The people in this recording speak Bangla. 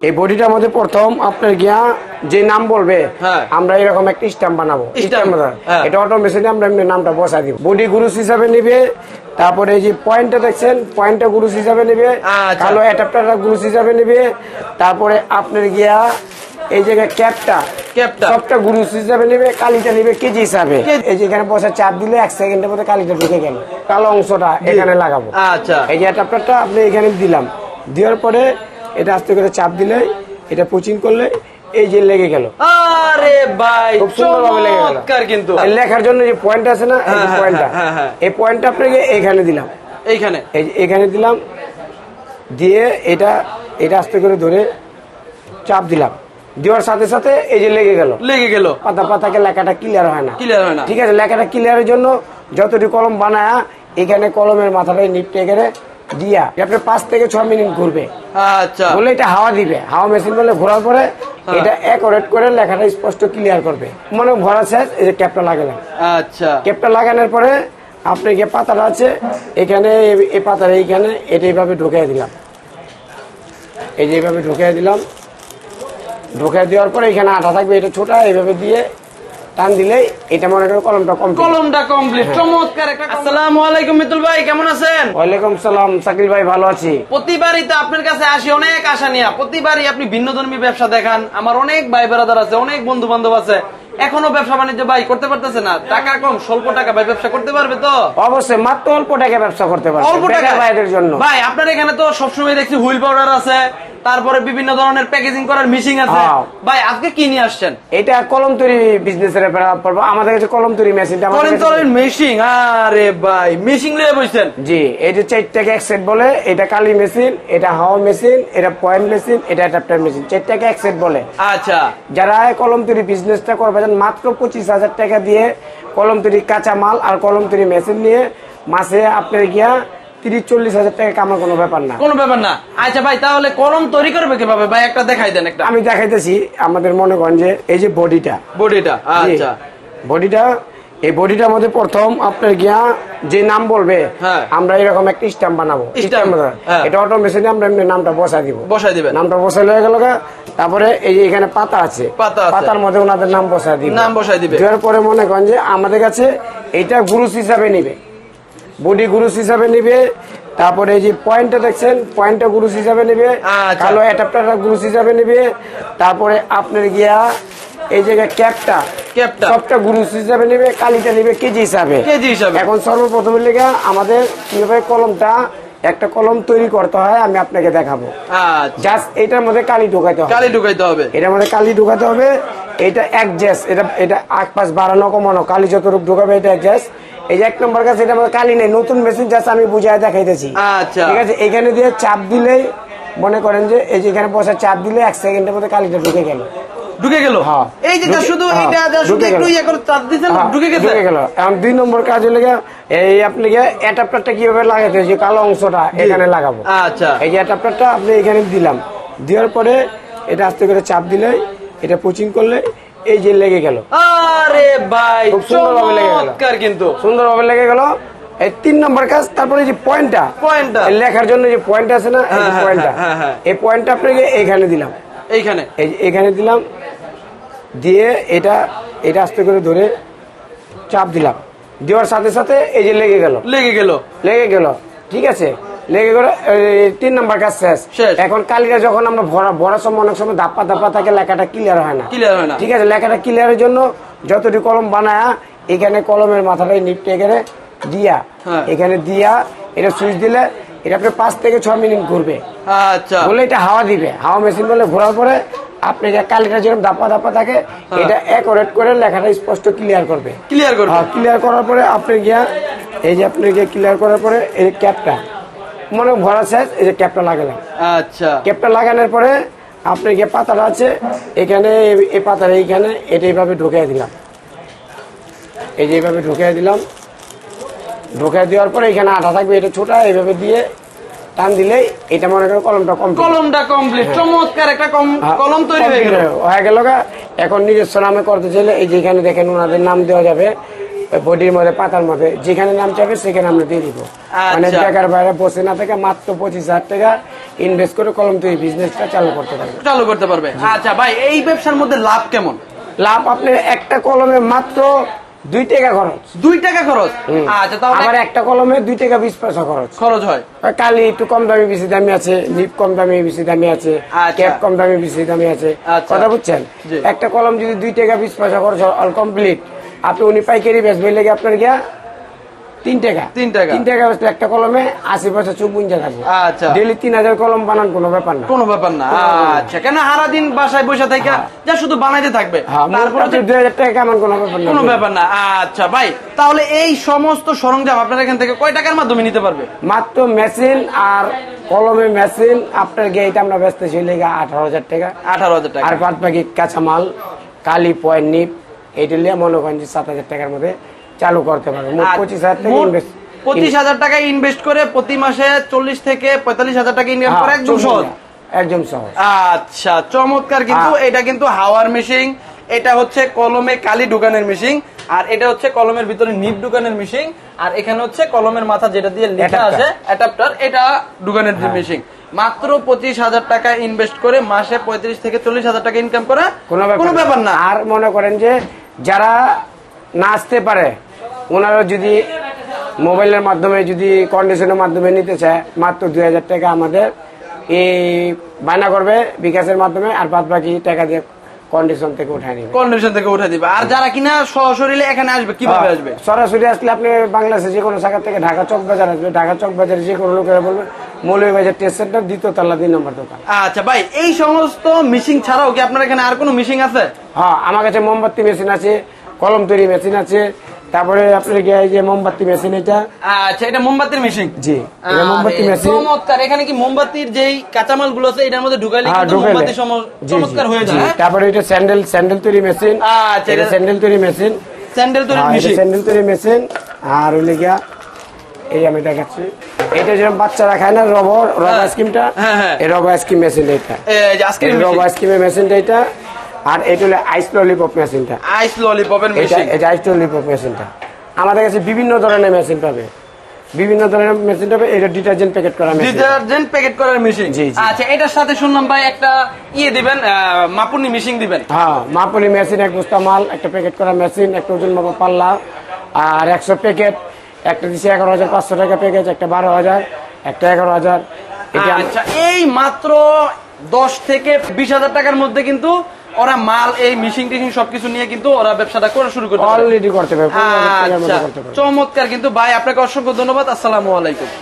এই বডিটার মধ্যে প্রথম আপনার গিয়া যে নাম বলবে হ্যাঁ। আমরা এরকম একটা স্ট্যাম্প বানাবো। হ্যাঁ। এটা অটো মেশিনে আমরা এমনি নামটা বসা দিব। বডি গুরুস হিসাবে নিবে তারপরে এই যে পয়েন্টটা দেখছেন পয়েন্টটা গুরুস হিসাবে নিবে আচ্ছা। কালো অ্যাডাপ্টারটা গুরুস হিসাবে নিবে তারপরে আপনার গিয়া এই জায়গায় ক্যাপটা ক্যাপটা। সবটা গুরুস হিসাবে নেবে কালিটা নেবে কেজি হিসাবে। এই যে এখানে বসে চাপ দিলে এক সেকেন্ডের মধ্যে কালিটা ঢুকে গেল। কালো অংশটা এখানে লাগাবো। আচ্ছা। এই যে অ্যাডাপ্টারটা আপনি এখানে দিলাম। দেওয়ার পরে এটা আস্তে করে চাপ দিলে এটা পুচিং করলে এই যে লেগে গেল। আরে ভাই খুব সুন্দরভাবে লেগে গেল। কিন্তু। লেখার জন্য যে পয়েন্ট আছে না এই যে হ্যাঁ, পয়েন্টটা হ্যাঁ, হ্যাঁ। এই পয়েন্টটা আপনাকে এখানে দিলাম। এইখানে? এই এখানে দিলাম দিয়ে এটা এটা আস্তে করে ধরে চাপ দিলাম। দেওয়ার সাথে সাথে এই যে লেগে গেল। লেগে গেল। পাতা পাতাকে লেখাটা ক্লিয়ার হয় না। ক্লিয়ার হয় না। ঠিক আছে লেখাটা ক্লিয়ারের জন্য যতটি কলম বানায় এখানে কলমের মাথাটাই নিপটে এখানে দিয়া আপনার পাঁচ থেকে ছ মিনিট ঘুরবে। আচ্ছা। বলে এটা হাওয়া দিবে। হাওয়া মেশিন বলে ঘোরার পরে এটা অ্যাকোরেট করে লেখাটা স্পষ্ট ক্লিয়ার করবে। মানে ভরা শেষ এই যে ক্যাপটা লাগালাম আচ্ছা। ক্যাপটা লাগানোর পরে আপনি যে পাতাটা আছে এখানে এই- এই পাতাটা এইখানে এটা এইভাবে ঢুকিয়ে দিলাম। এই যে এইভাবে ঢুকিয়ে দিলাম। ঢুকিয়ে দেওয়ার পরে এখানে আঠা থাকবে এটা ছোটা এইভাবে দিয়ে টান দিলেই এটা মনে করো কলমটা কম কলমটা কমপ্লিট চমৎকার একটা আসসালামু আলাইকুম মিতুল ভাই কেমন আছেন? ওয়ালাইকুম সালাম সাকির ভাই ভালো আছি। প্রতিবারই তো আপনার কাছে আসি অনেক আশা নিয়ে। প্রতিবারই আপনি ভিন্ন ধর্মী ব্যবসা দেখান। আমার অনেক ভাই বেড়াদার আছে অনেক বন্ধু বান্ধব আছে। এখনও ব্যবসা বাণিজ্য ভাই করতে পারতেছে না। টাকা কম স্বল্প টাকা ভাই ব্যবসা করতে পারবে তো? অবশ্যই মাত্র অল্প টাকা ব্যবসা করতে পারবে অল্প টাকা ভাইদের জন্য। ভাই আপনার এখানে তো সবসময় দেখছি হুইল পাউডার আছে তারপরে বিভিন্ন ধরনের প্যাকেজিং করার মেশিন আছে। হ্যাঁ। ভাই আজকে কি নিয়ে আসছেন? এটা কলম তৈরি বিজনেসের পড়ব আমাদের কাছে কলম তৈরি মেশিনটা কাছে- তরেন মেশিন আরে ভাই মেশিন নিয়ে বসছেন। জি এই যে চারটাকে এক সেট বলে এটা কালি মেশিন এটা হাওয়া মেশিন এটা পয়েন্ট মেশিন এটা অ্যাডাপ্টার মেশিন চারটাকে এক সেট বলে। আচ্ছা। যারা কলম তৈরি বিজনেসটা করবে যেন মাত্র পঁচিশ হাজার টাকা দিয়ে কলম তৈরি কাঁচা মাল আর কলম তৈরি মেশিন নিয়ে মাসে আপনার গিয়া তিরিশ চল্লিশ হাজার টাকা কামার কোনো ব্যাপার না? কোনো ব্যাপার না। আচ্ছা ভাই তাহলে কলম তৈরি করবে কীভাবে? ভাই একটা দেখাই দেন একটা। আমি দেখাইতেছি আমাদের মনে করেন যে এই যে বডিটা। বডিটা আচ্ছা। বডিটা এই বডিটার মধ্যে প্রথম আপনার গিয়া যে নাম বলবে হ্যাঁ। আমরা এরকম একটা স্ট্যাম্প বানাবো। হ্যাঁ। এটা অটো মেশিনে আমরা এমনি নামটা বসা দিব। বসাই দিবেন। নামটা বসাই হয়ে গেল তারপরে এই যে এখানে পাতা আছে পাতা পাতার মধ্যে ওনাদের নাম বসাই দিবে। নাম বসাই দিবে। দেওয়ার পরে মনে করেন যে আমাদের কাছে এটা গুরুস হিসাবে নিবে। বডি গুরুস হিসাবে নিবে তারপরে এই যে পয়েন্টটা দেখছেন পয়েন্টটা গুরুস হিসাবে নিবে আচ্ছা। কালো অ্যাডাপ্টারটা গুরুস হিসাবে নিবে তারপরে আপনার গিয়া এই জায়গায় ক্যাপটা ক্যাপটা। সবটা গুরুস হিসাবে নিবে কালিটা নিবে কেজি হিসাবে কেজি হিসাবে। এখন সর্বপ্রথমের লেগে আমাদের কীভাবে কলমটা একটা কলম তৈরি করতে হয় আমি আপনাকে দেখাবো আচ্ছা জাস্ট এটার মধ্যে কালি ঢোকাতে হবে কালি ঢুকাইতে হবে এটার মধ্যে কালি ঢোকাতে হবে এটা এক জ্যাস এটা এটা আট পাঁচ বাড়ানো কমানো কালি যতটুকু ঢোকাবে এটা এক জ্যাস এই যে এক নম্বর কাছে এটার মধ্যে কালি নেই নতুন মেশিন জাস্ট আমি বুঝায় দেখাইতেছি। আচ্ছা। ঠিক আছে এখানে দিয়ে চাপ দিলেই মনে করেন যে এই যে এখানে বসে চাপ দিলে এক সেকেন্ডের মধ্যে কালিটা ঢুকে গেল। ঢুকে গেল? হ্যাঁ। এই যে শুধু হ্যাঁ, এটা যা শুধু একটু গেল। ইয়ে করে চাপ দিছেন হ্যাঁ, ঢুকে গেছে? ঢুকে গেল। এখন দুই নম্বর কাজ হলে এই আপনি অ্যাডাপ্টারটা কীভাবে লাগাতে যে কালো অংশটা এখানে লাগাবো। আচ্ছা। এই যে অ্যাডাপ্টারটা আপনি এখানে দিলাম। দেওয়ার পরে এটা আস্তে করে চাপ দিলে এটা পুচিং করলে এই যে লেগে গেল। আরে ভাই খুব সুন্দরভাবে লেগে গেল। চমৎকার কিন্তু। সুন্দরভাবে লেগে গেল। এই তিন নম্বর কাজ তারপরে যে পয়েন্টটা পয়েন্টটা। লেখার জন্য যে পয়েন্ট আছে না এই হ্যাঁ, হ্যাঁ, পয়েন্টটা হ্যাঁ। এই পয়েন্টটা আপনাকে এখানে দিলাম। এইখানে। এই যে এখানে দিলাম দিয়ে এটা এটা আস্তে করে ধরে চাপ দিলাম। দেওয়ার সাথে সাথে এই যে লেগে গেল। লেগে গেল। লেগে গেল। ঠিক আছে? লেগে এই তিন নম্বর কাজ শেষ। এখন কালিটা যখন আমরা ভরা ভরার সময় অনেক সময় ধাপ্পা ধাপ্পা থাকে লেখাটা ক্লিয়ার হয় না। ক্লিয়ার হয় না। ঠিক আছে লেখাটা ক্লিয়ারের জন্য যতটি কলম বানায় এখানে কলমের মাথাটাই নিপটে এখানে দিয়া। হ্যাঁ। এখানে দিয়া এটা সুইচ দিলে এটা আপনি পাঁচ থেকে ছ মিনিট ঘুরবে। আচ্ছা। বলে এটা হাওয়া দিবে। হাওয়া মেশিন বলে ঘোরার পরে আপনি যে কালিটা যেরকম ধাপ্পা ধাপ্পা থাকে এটা অ্যাকোরেট করে লেখাটা স্পষ্ট ক্লিয়ার করবে। ক্লিয়ার করবে। হ্যাঁ ক্লিয়ার করার পরে আপনি গিয়া এই যে আপনি গিয়ে ক্লিয়ার করার পরে এই ক্যাপটা মনে ভরা শেষ এই যে ক্যাপটা লাগালাম। আচ্ছা। ক্যাপটা লাগানোর পরে আপনি গিয়ে পাতাটা আছে এখানে এই- পাতাটা এইখানে এটা এইভাবে ঢুকিয়ে দিলাম। এই যে এইভাবে ঢুকিয়ে দিলাম। ঢুকিয়ে দেওয়ার পরে এখানে আঠা থাকবে এটা ছোটা এইভাবে দিয়ে টান দিলেই এটা মনে করো কলমটা কম কলমটা কমপ্লিট চমৎকার একটা কম- কলম তৈরি হয়ে গেল। হয়ে গেল এখন নিজস্ব নামে করতে চাইলে এই যেখানে দেখেন ওনাদের নাম দেওয়া যাবে। বডির মধ্যে পাতার মধ্যে যেখানে নাম চাইবে সেখানে আমরা দিয়ে দিব। মানে আচ্ছা। জায়গার বাইরে বসে না থেকে মাত্র পঁচিশ হাজার টাকা ইনভেস্ট করে কলম তৈরি বিজনেসটা চালু করতে পারবে। চালু করতে পারবে। আচ্ছা ভাই এই ব্যবসার মধ্যে লাভ কেমন? লাভ আপনি একটা কলমে মাত্র দুই টাকা খরচ। দুই টাকা খরচ? আচ্ছা তাহলে আবার একটা কলমে দুই টাকা বিশ পয়সা খরচ। খরচ হয়। কালি একটু কম দামি বেশি দামি আছে নিপ কম দামি বেশি দামি আছে আচ্ছা। ক্যাপ কম দামি বেশি দামি আছে। আচ্ছা। কথা বুঝছেন? একটা কলম যদি দুই টাকা বিশ পয়সা খরচ হয় অল কমপ্লিট আপনি উনি পাইকারি বেচবেন লেগে আপনার গিয়া তিন টাকা। তিন টাকা। তিন টাকা বেচলে একটা কলমে আশি পয়সা গুঞ্জা থাকবে আচ্ছা। ডেলি তিন হাজার কলম বানান কোনো ব্যাপার না। কোনো ব্যাপার না। আচ্ছা কেন সারা দিন বাসায় বসে থেকে যা শুধু বানাইতে থাকবে। হ্যাঁ তারপরে দুই হাজার টাকা কেমন কোনো ব্যাপার না। কোনো ব্যাপার না। আচ্ছা ভাই তাহলে এই সমস্ত সরঞ্জাম আপনার এখান থেকে কয় টাকার মাধ্যমে নিতে পারবে? মাত্র মেশিন আর কলমে মেশিন আপনার গেট আমরা বেচতেছি লেগে আঠারো হাজার টাকা। আঠারো হাজার টাকা। আর বাদ বাকি কাঁচামাল কালি পয়েন্ট নিপ এইটা নিয়ে মনে করেন যে সাত হাজার টাকার মধ্যে চালু করতে পারবে। মোট পঁচিশ হাজার টাকা ইনভেস্ট পঁচিশ হাজার টাকা ইনভেস্ট করে প্রতি মাসে চল্লিশ থেকে পঁয়তাল্লিশ হাজার টাকা ইনকাম হ্যাঁ, করে একদম সহজ। একদম সহজ। আচ্ছা চমৎকার কিন্তু হ্যাঁ। এটা কিন্তু হাওয়ার মেশিন এটা হচ্ছে কলমে কালি দোকানের মেশিন আর এটা হচ্ছে কলমের ভিতরে নিপ দোকানের মেশিন আর এখানে হচ্ছে কলমের মাথা যেটা দিয়ে লেখা আছে অ্যাডাপ্টার এটা দোকানের যে মেশিন মাত্র পঁচিশ হাজার টাকা ইনভেস্ট করে মাসে পঁয়ত্রিশ থেকে চল্লিশ হাজার টাকা ইনকাম করা কোনো ব্যাপার না। আর মনে করেন যে যারা না আসতে পারে ওনারা যদি মোবাইলের মাধ্যমে যদি কন্ডিশনের মাধ্যমে নিতে চায় মাত্র দুই হাজার টাকা আমাদের এই বায়না করবে বিকাশের মাধ্যমে আর বাদ বাকি টাকা দিয়ে কন্ডিশন থেকে উঠায় নিবে। কন্ডিশন থেকে উঠে দিবে। আর যারা কিনা সশরীরে এখানে আসবে কীভাবে হ্যাঁ, আসবে? সরাসরি আসলে আপনি বাংলাদেশে যে কোনো জায়গা থেকে ঢাকা চক বাজার আসবে। ঢাকা চক বাজারে যে কোনো লোকেরা বলবে মৌলভী টেস্ট সেন্টার দ্বিতীয় তলা দুই নম্বর দোকান। আচ্ছা ভাই এই সমস্ত মিশিং ছাড়াও কি আপনার এখানে আর কোনো আছে? হ্যাঁ আমার কাছে মোমবাতি মেশিন আছে কলম তৈরি মেশিন আছে তারপরে আপনার এই যে মোমবাতি মেশিন এটা। আচ্ছা এটা মোমবাতির মেশিন জি এটা মোমবাতি মেশিন চমৎকার এখানে কি মোমবাতির যেই কাঁচামালগুলো আছে এটার মধ্যে ঢুকাইলে হ্যাঁ কিন্তু মোমবাতি চমৎকার হয়ে যায় হ্যাঁ? তারপরে এটা স্যান্ডেল স্যান্ডেল তৈরি মেশিন আচ্ছা, এটা স্যান্ডেল তৈরি মেশিন স্যান্ডেল হ্যাঁ, মেশিন স্যান্ডেল তৈরি মেশিন আর হইলে গিয়া এই আমি দেখাচ্ছি। এটা যেরকম বাচ্চারা খায় না রবর রব হ্যাঁ, আইসক্রিমটা। এই রব আইসক্রিম মেশিন এটা। রব আইসক্রিমের মেশিনটা এটা। আর এটা হলো আইস ললিপপ মেশিনটা আইস ললিপপের মেশিন এটা আইস ললিপপ মেশিনটা আমাদের কাছে বিভিন্ন ধরনের মেশিন পাবে। বিভিন্ন ধরনের মেশিন পাবে। এটা ডিটারজেন্ট প্যাকেট করা মেশিন ডিটারজেন্ট প্যাকেট করার মেশিন জি। আচ্ছা এটার সাথে শুনলাম ভাই একটা ইয়ে দিবেন মাপুনি মেশিন দিবেন। হ্যাঁ মাপুলি মেশিন এক বস্তা মাল একটা প্যাকেট করা মেশিন একটা ওজন মাপা পাল্লা আর একশো প্যাকেট একটা দিচ্ছে এগারো হাজার পাঁচশো টাকা প্যাকেজ একটা বারো হাজার একটা এগারো হাজার। আচ্ছা এই মাত্র দশ থেকে বিশ হাজার টাকার মধ্যে কিন্তু ওরা মাল এই মিশিং টিশিং সবকিছু নিয়ে কিন্তু ওরা ব্যবসাটা করা শুরু করতে পারে। অলরেডি করতে টাকার আচ্ছা চমৎকার। কিন্তু ভাই আপনাকে অসংখ্য ধন্যবাদ। আসসালামু আলাইকুম।